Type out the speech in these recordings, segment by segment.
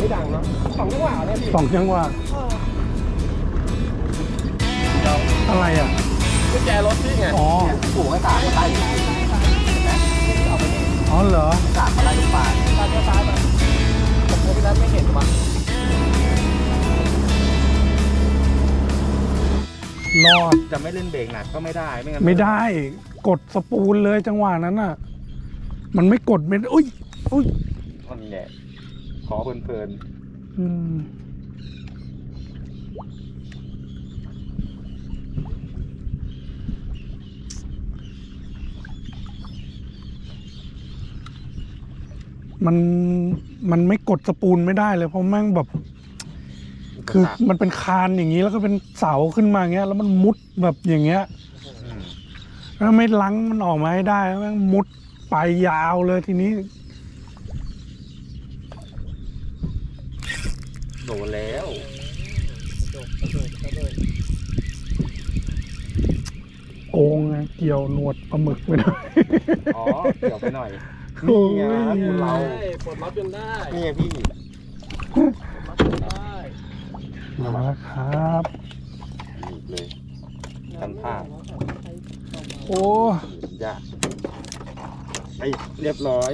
ไม่ดังเนาะสองจังหวะแล้วพี่สองจังหวะเดี๋ยวอะไรอะ กุญแจรถพี่ไงอ๋อปู่ก็ตากมาไล่เห็นไหมเอาไปนี่อ๋อเหรอตากมาไล่ลูกป่าตากเลี้ยวซ้ายไปผมโทรพี่นัทไม่เห็นปะรอด จะไม่เล่นเบรกหนักก็ไม่ได้ ไม่งั้นไม่ได้กดสปูลเลยจังหวะนั้นอะ มันไม่กดไม่อุ้ยอุ้ยอันนี้แหละ ขอเพลินอืมมันมันไม่กดสปูลไม่ได้เลยเพราะแม่งแบบๆคือมันเป็นคานอย่างนี้แล้วก็เป็นเสาขึ้นมาอย่างเงี้ย แล้วมันมุดแบบอย่างเงี้ยอืมแล้วไม่ลังมันออกมาให้ได้แล้วแม่งมุดไปยาวเลยทีนี้ ดนแล้วโกงไงเกี่ยวหนวดปลาหมึกไปด้วยอ๋อเกี่ยวไปหน่อยโอ้นี่ยไงคุณเราได้ปลดล็อกจนได้นี่ไงพี่ปลดล็อกจนได้มาแล้วครับนี่เลยทันภาพโอ้ยากไปเรียบร้อย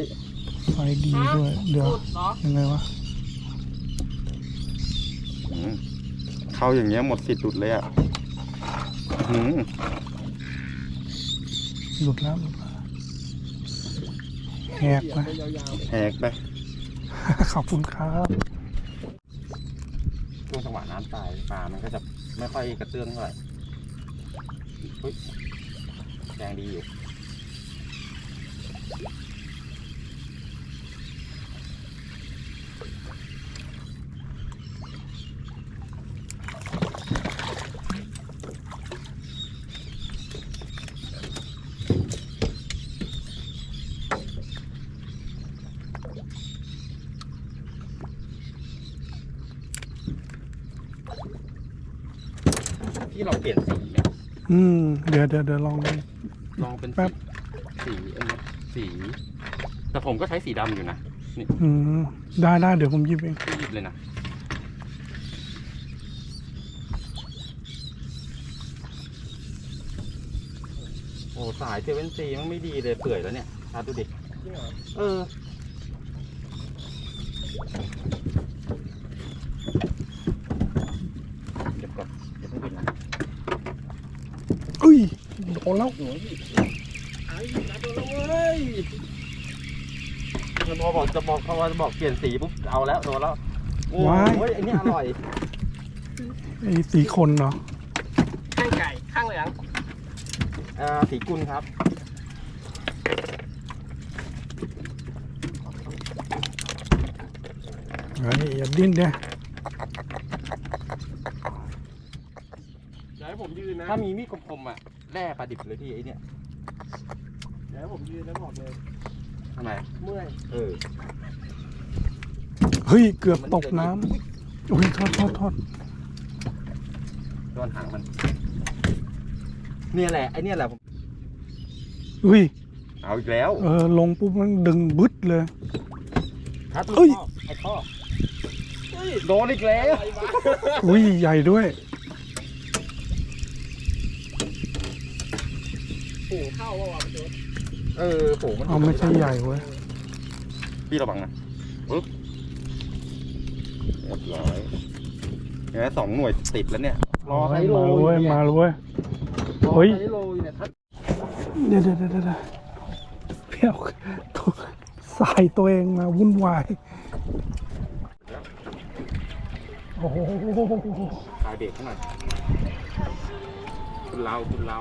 ไฟดีด้วย เดี๋ยวสุดเนาะยังไงวะอืม เข้าอย่างเงี้ยหมดสิทธิ์หลุดเลยอะหือหลุดแล้วหลุดแล้วแหกไปแหกไป ขอบคุณครับช่วงจังหวะน้ำตายปลา มันก็จะไม่ค่อยกระเตื้องเท่าไหร่อุ๊ยแรงดีอยู่ ที่เราเปลี่ยนสีเนี่ย อืม เดี๋ยวเดี๋ยวเดี๋ยวลองลองเป็นแป๊บ สีอันนี้สี แต่ผมก็ใช้สีดำอยู่นะนี่อืมได้ได้เดี๋ยวผมหยิบเองพี่หยิบเลยนะ โอ้สายเซเว่นซีมันไม่ดีเลยเปื่อยแล้วเนี่ยชาดูดิๆจริงเหรอเออ เก็บก่อนเก็บไม่ปิดนะ อุ้ย โดนแล้วไอ้นัดโดนแล้วเว้ยมันพอบอกจะบอกเขาว่าจะบอกเปลี่ยนสีปุ๊บเอาแล้วโดนแล้วโอ้ยไอันนี้อร่อยไอ้สีคนเนาะข้างไก่ข้างเหลืองอ่าสีกุลครับเฮ้ยอย่าดิ้นเด้เดี๋ยวให้ผมยืนนะ ถ้ามีมีดคมๆอะ แร่ปลาดิบเลยพี่ไอเนี่ยเดี๋ยวให้ผมยืนแล้วบอกเลยทำไมเมื่อยเออเฮ้ยเกือบตกน้ำอุ้ยโทษโทษโทษโดนหางมัน เนี่ยแหละไอเนี่ยแหละผมอุ้ยเอาอีกแล้ว เออลงปุ๊บมันดึงบึดเลยครับเอ้ยไอ้พ่อเฮ้ยโดนอีกแล้วอะไรวะอุ้ยใหญ่ด้วย ปู่เข้าว่าวะพี่โจ๊กเออโหมันเอาไม่ใช่ใหญ่เว้ยพี่ระวังนะปึ๊บเรียบร้อยเห็นไหมสองหน่วยติดแล้วเนี่ย รอไซโลมาเลยเว้ยนี่มาเลยเว้ยรอเฮ้ยไซโลอยู่เนี่ยทัดเดี๋ยวเดี๋ยวเดี๋ยวเดี๋ยวเพี้ยวตัวสายตัวเองมาวุ่นวายโอ้โหคลายเบรกให้หน่อยคุณเราคุณเรา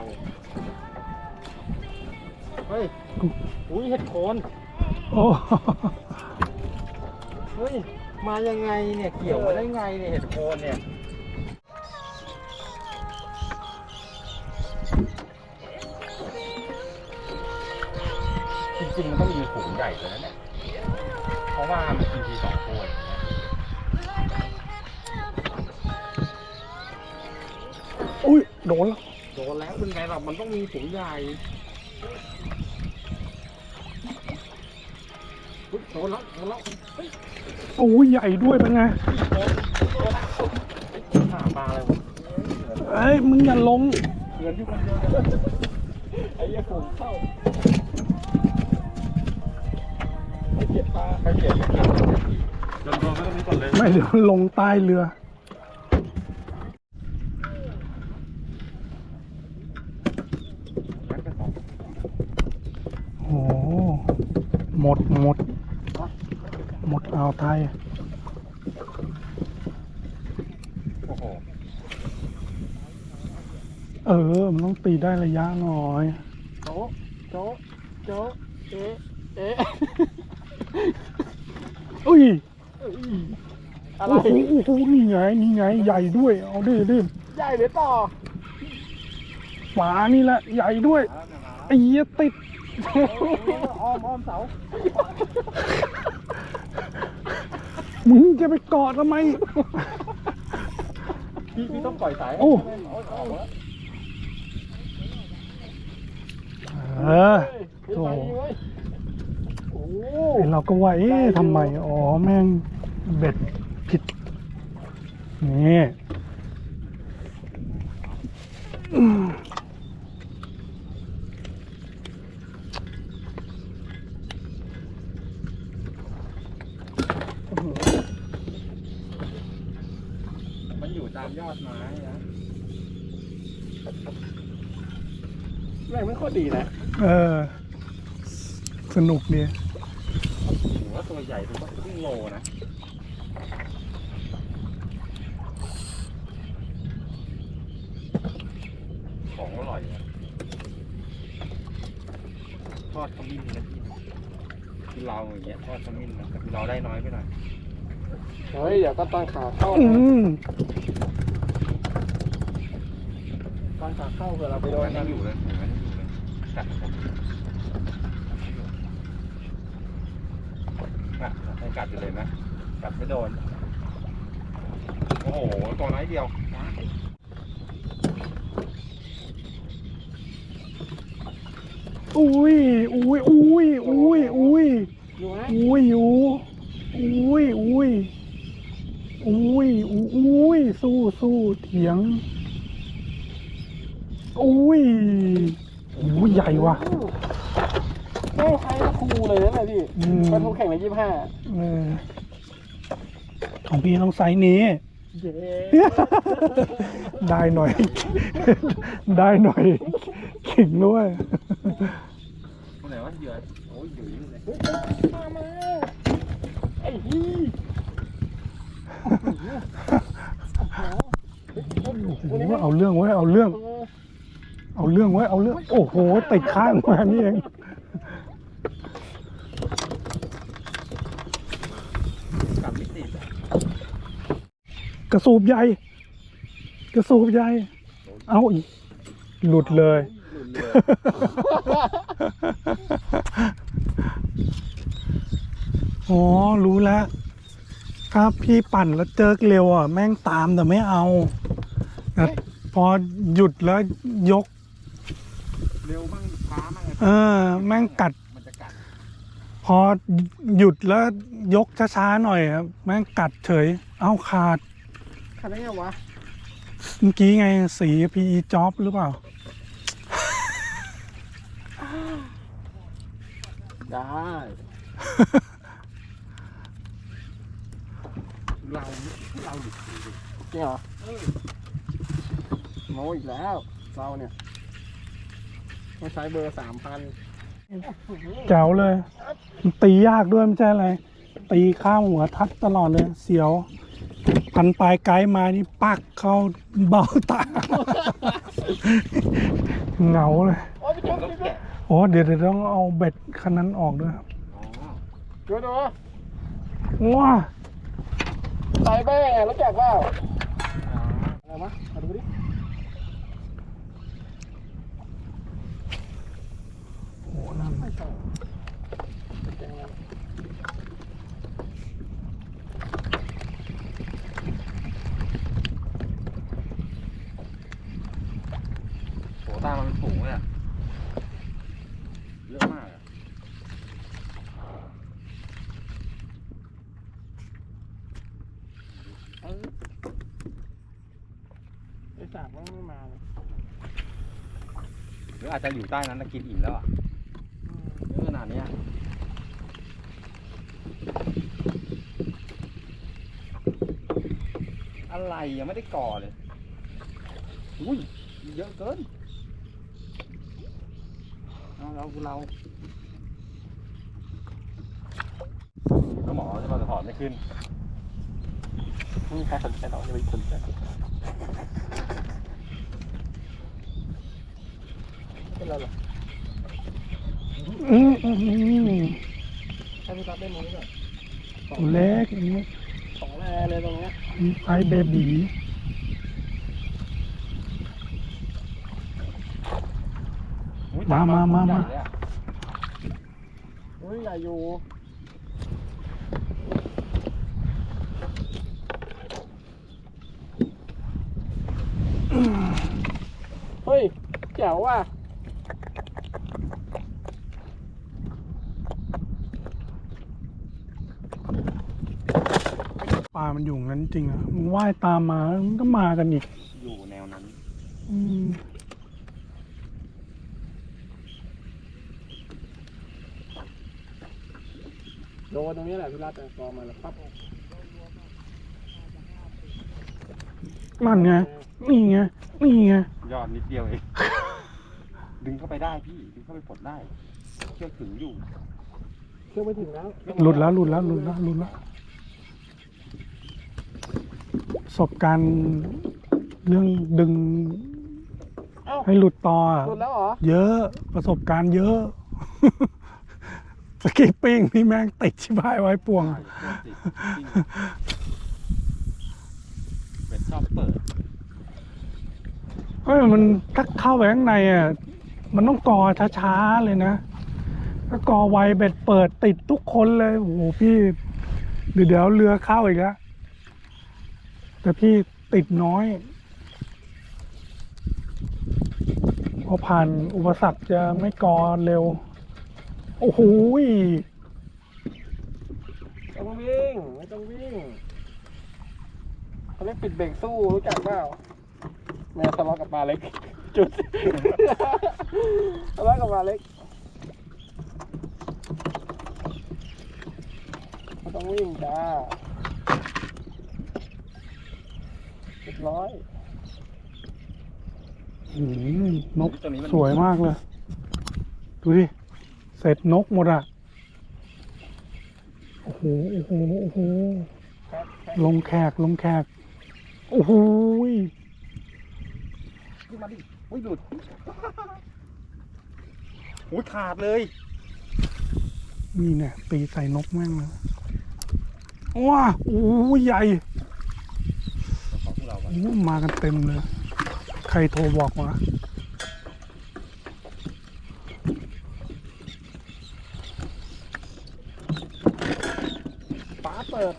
เฮ้ย อุ้ยเห็ดโคนโอ้ เฮ้ย มายังไงเนี่ย เกี่ยวมาได้ไงเนี่ยเห็ดโคนเนี่ย จริงๆมันต้องมีฝูงใหญ่เลยนะเนี่ย เพราะว่ามันกินทีสองตัวอย่างเงี้ยอุ้ยโดนแล้วโดนแล้วเป็นไงเรามันต้องมีฝูงใหญ่อุ๊ย โดนแล้วโดนแล้วโอ้ยใหญ่ด้วยเป็นไงหาปลาอะไรวะเอ้ยมึงอย่าลงเดือนที่คนเดียวไอ้ยี่ฝูงเข้าไปเก็บปลาไปเก็บไปเก็บโดนโดนไม่ต้องนี้ก่อนเลยไม่เดี๋ยวลงใต้เรือนัดกันสองโอ้โหหมดหมด หมดอ่าวไทย โอ้โห เออ มันต้องตีได้ระยะหน่อย โจ๊ะโจ๊ะโจ๊ะเอ๊ะเอ๊ะอุ้ยอะไร โอ้โหโอ้โหนี่ไง นี่ไง ใหญ่ด้วย เอาดิดิใหญ่หรือต่อ ฝานี่แหละ ใหญ่ด้วย ไอ้เหี้ยติด อ้อมอ้อมเสา มึงจะไปเกาะทำไม พี่พี่ต้องปล่อยสายโอ้โอ้ยออกแล้วเออ โอ้โอ้ไอ้เราก็ว่าเอ๊ะทำไม อ๋อ แม่งเบ็ดผิด นี่อืมมันอยู่ตามยอดไม้นะ แรงไม่ค่อยดีนะเออ สนุกดีถือว่าตัวใหญ่ตัวก็ครึ่งโลนะของอร่อยนะทอดขมิ้นนะพี่คือเราอย่างเงี้ยทอดขมิ้นนะแต่คือเราได้น้อยไปหน่อยเฮ้ยเดี๋ยวก็ตั้งขาเข้าอืมตั้งขาเข้าเผื่อเราไปไปโดโดนนกัยันงอยู่เลยอยู่มันยังอ ยู่เลยกัดผมอะให้กัดอยู่เลยนะ กัดไม่โดน โอ้โห ตัวน้อยเดียว อุ้ย อุ้ย อุ้ย อุ้ย อุ้ย อยู่ไหมอุ้ยอยู่อุ้ย อุ้ย อุ้ย อุ้ย สู้สู้เถียง อุ้ย อุ้ยใหญ่ว่ะแม่งใช้ครูเลยนะเนี่ยพี่อืม ปลาทูแข่งในยี่ห้าเออของพี่ต้องไซส์นี้ เย้ได้หน่อย ได้หน่อยเข่งด้วยคนไหนวะเหยื่อโอ้ยอยู่นี่เลยมามาไอ้ฮี่โอ้โหเอาเรื่องไว้ยเอาเรื่อง เอ เอาเรื่องไว้เอาเรื่อง โอ้โหติดข้างมานี่เองกระสูบใหญ่ กระสูบใหญ่ เอาอีกหลุดเลย อ๋อ รู้แล้ว ครับพี่ปั่นแล้วเจอเร็วอะ แม่งตามแต่ไม่เอาแต่พอหยุดแล้วยก เร็วมั่งช้ามั่งเออแม่งกัด มันจะกัดพอหยุดแล้วยกช้าๆหน่อยครับแม่งกัดเฉย เอาขาดขาดได้ไงวะเมื่อกี้ไงสี PE job หรือเปล่า ได้เราเราดิจริงเหรอโมอีกแล้วเราเนี่ย ต้องใช้เบอร์สามพันแจ๋วเลยมันตียากด้วยไม่ใช่อะไร ตีข้ามหัวทัดตลอดเลย เสียว พันปลายไกด์มานี่ปักเข้าเบ้าตา เหงาเลย โอ้ยไปชมก็ดิแกะโอ้เดี๋ยวเดี๋ยวต้องเอาเบ็ดคันนั้นออกด้วยครับอ๋อดูดูว้าใส่แม่รู้จักเปล่าอะไรวะมาดูดิ น้ต่ต้องามันสูงเลยอะเยอะมากอะเออไอ้สมันไม่มาหรืออาจจะอยู่ใต้นั้นแล้กินอิ่มแล้วอะ ยังไม่ได้ก่อเลยอุ้ยเยอะเกินเอาเราเราก็หมอจะมาถอนไม่ขึ้นไม่มีใครสนใจหรอกอย่าไปสนใจไม่เป็นไรหรอกอืมอืมอืมให้พี่รับได้มั้งก่อนสองตัวเล็กอย่างนี้สองแร่เลยตรงเนี้ย ไซส์เบบีอุ๊ยมามามามาใหญ่เลยอะอุ้ยใหญ่อยู่เฮ้ยแจ๋วว่ะ ปลามันอยู่งั้นจริงอะมันว่ายตามมามันก็มากันอีกอยู่แนวนั้น อืมโดนตรงนี้แหละพี่รัตกอมาแล้วปั๊บนั่นไงนี่ไงนี่ไงยอดนิดเดียวเองดึงเข้าไปได้พี่ดึงเข้าไปปลดได้ เชือกถึงอยู่เชื่อไม่ถึงแล้วหลุดแล้วหลุดแล้วหลุดแล้วหลุดแล้ว ประสบการณ์เรื่องดึงเอ้าให้หลุดต่ออะหลุดแล้วเหรอ เยอะประสบการณ์เยอะ สกิปปิ้งนี่แม่งติดชิบหายไว้ป่วงใช่เชือกติดจริงเบ็ดชอบเปิดเฮ้ยมันถ้าเข้าไปข้างในอะมันต้องกอช้าๆเลยนะถ้ากอไวเบ็ดเปิดติดทุกคนเลยโอ้โหพี่เดี๋ยวเดี๋ยวเรือเข้าอีกแล้ว แต่พี่ติดน้อย พอผ่านอุปสรรคจะไม่กอเร็ว โอ้โหต้องวิ่ง ไม่ต้องวิ่งเขาเรียกปิดเบรกสู้รู้จักเปล่าแม่ทะเลาะกับปลาเล็ก จุดทะเลาะกับปลาเล็กไม่ต้องวิ่งจ้า เรียบร้อยอืมนกตัวนี้มันสวยมากเลย ดูดิ เสร็จนกหมดอะ โอ้โห โอ้โห โอ้โหครับครับลงแขก ลงแขก โอ้โหยขึ้นมาดิอุ้ยหลุดอุ้ยขาดเลย นี่เนี่ยตีใส่นกแม่งเลยว้าโอ้โหใหญ่ มากันเต็มเลย ใครโทรบอกวะป้าเปิด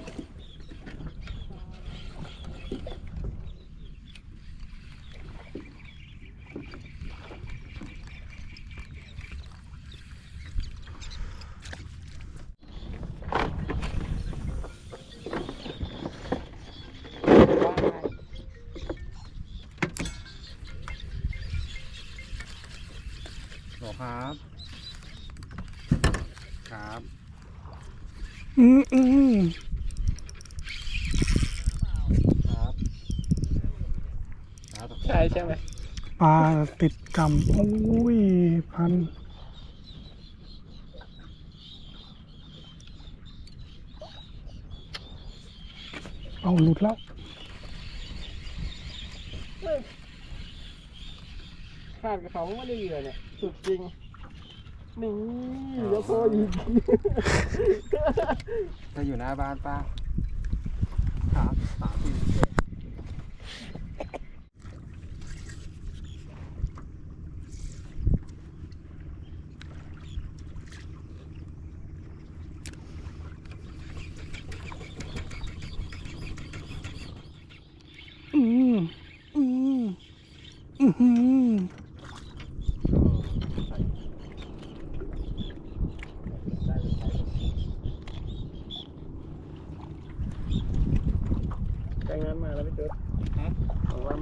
หรอครับ ครับ อืมอืมใช่ใช่ไหมปลาติดกำโอ้ย พัน เอาหลุดแล้วขาดกับเขาไม่ได้เหยื่อเนี่ย สุดจริง นี่แล้วพออีกจะอยู่หน้าบ้านป้าครับสามสี่เจ็ดอืมอืมอือหือ ใส่ ไใจงานมาแล้วพี่เติร์ดของวัน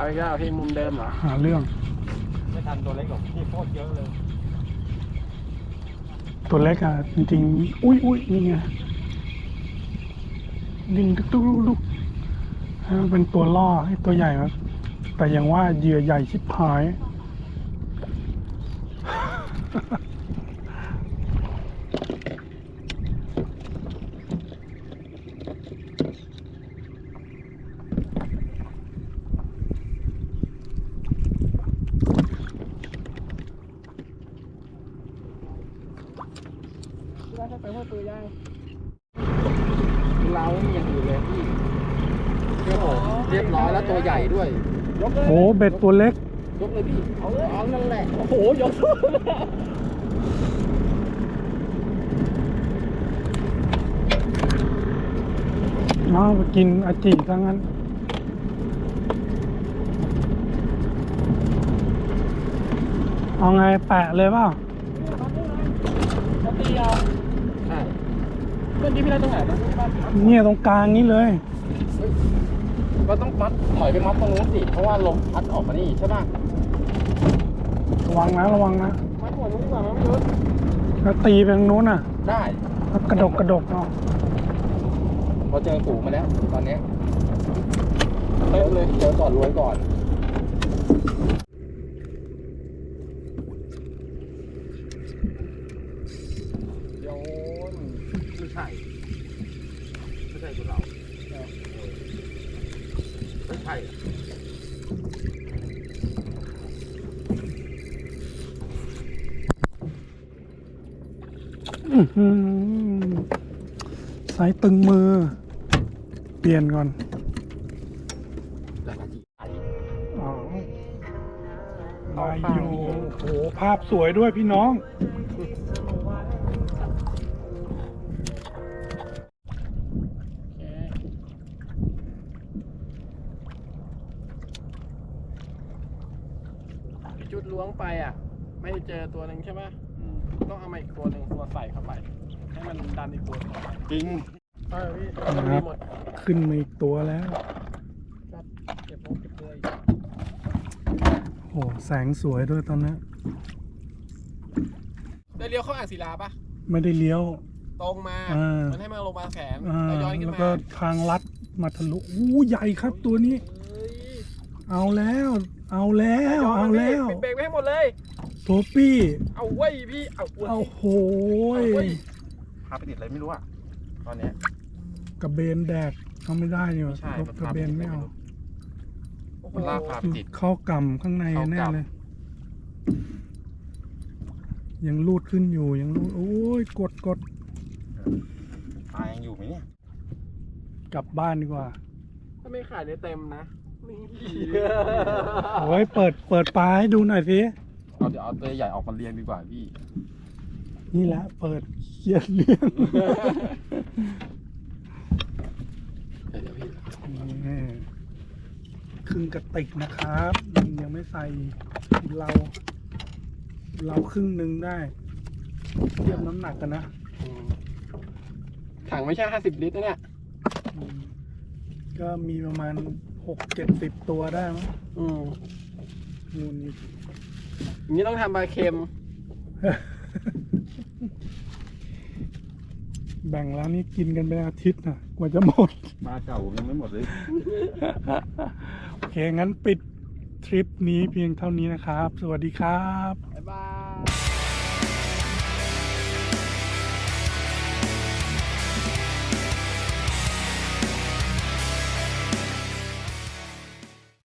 เอาอีกแล้วพี่มุมเดิมเหรอ หาเรื่อง ไม่ทันตัวเล็กหรอกพี่โคตรเยอะเลย ตัวเล็กอะ จริงๆ อุ้ยอุ้ยนี่ไงดิ่งดุกดุกดุกดุกให้มันเป็นตัวล่อให้ตัวใหญ่ครับ แต่ยังว่าเหยื่อใหญ่ชิบหาย ได้ไปเพื่อตัวย่างเราไม่อย่างอื่นเลยพี่เรียบร้อยเรียบร้อยแล้วตัวใหญ่ด้วยยกเลยโอ้เบ็ดตัวเล็ก ยกเลยพี่เอาเลยเอานั่นแหละโอ้โหยกเอาไปกินอาจิซะงั้น เอาไงแปะเลยเปล่า จะตีเอาใช่ เมื่อกี้พี่ได้ตรงไหนนะที่บ้านพี่เนี่ยตรงกลางนี้เลย ก็ต้องมัดถอยไปมัดตรงนู้นสิเพราะว่าลมพัดออกมานี่ใช่ป่ะระวังนะระวังนะมัดหัวนู้นดีกว่ามั้งไม่รู้แล้วตีไปทางนู้นอะได้แล้วกระดกกระดกเนาะพอเจอฝูงมาแล้ว ตอนเนี้ยเต็มเลยเจอก่อนรวยก่อน โยนไม่ใช่ไม่ใช่ตัวเราไม่ใช่อะ อื้อหือ สายตึงมือ เปลี่ยนก่อนแต่ละทีไอ้อ๋อมาอยู่โอ้โหภาพสวยด้วยพี่น้อง จริงเออพี่ครับมันมีหมดขึ้นมาอีกตัวแล้วครับเก็บพวกเก็บตัวอีกโอ้โหแสงสวยด้วยตอนนี้ได้เลี้ยวเข้าอ่างศิลาปะไม่ได้เลี้ยว ตรงมา อ่ามั มันให้มาลงบางแสนอ่าแล้วย้อนขึ้นแล้วมาก็ทางลัดมาทะลุอู้ใหญ่ครับตัวนี้ เฮ้ยเอาแล้ว เอาแล้ว เอาแล้ว ปิดเบรกไว้ให้หมดเลย โทปี้ เอาไว้ยพี่ เอาอวดเอาสิโหเอาเว้ยพาไปติดอะไรไม่รู้อะต อนเนี้ย กระเบนแดกเอาไม่ได้เนี่ยไม่ใช่รถกระเบนไม่เอาโอ้โหมันลากพาไปติด เข้ากำข้างในเข้ากำ แน่เลย ยังรูดขึ้นอยู่ยังรูดโอ้ยกดกดตายังอยู่ไหมเนี่ยกลับบ้านดีกว่าถ้าไม่ขายได้เต็มนะนี่โอ้ยเปิดเปิดปลาให้ดูหน่อยสิเอาเดี๋ยวเอาตัวใหญ่ออกมาเรียงดีกว่าพี่ นี่แหละเปิดเขียนเลี้ยงเดี๋ยวพี่นี่ครึ่งกระติกนะครับยังไม่ใส่เรา เราครึ่งหนึ่งได้ เทียบน้ำหนักกันนะอืมถังไม่ใช่ห้าสิบลิตรนะเนี่ยอืมก็มีประมาณหกเจ็ดสิบตัวได้มั้งอืมมูลนี่อย่างนี้ต้องทำปลาเค็ม แบ่งแล้วนี่กินกันเป็นอาทิตย์นะกว่าจะหมดปลาเก่ายังไม่หมดเลย โอเค งั้นปิดทริปนี้เพียงเท่านี้นะครับ สวัสดีครับ บ๊ายบาย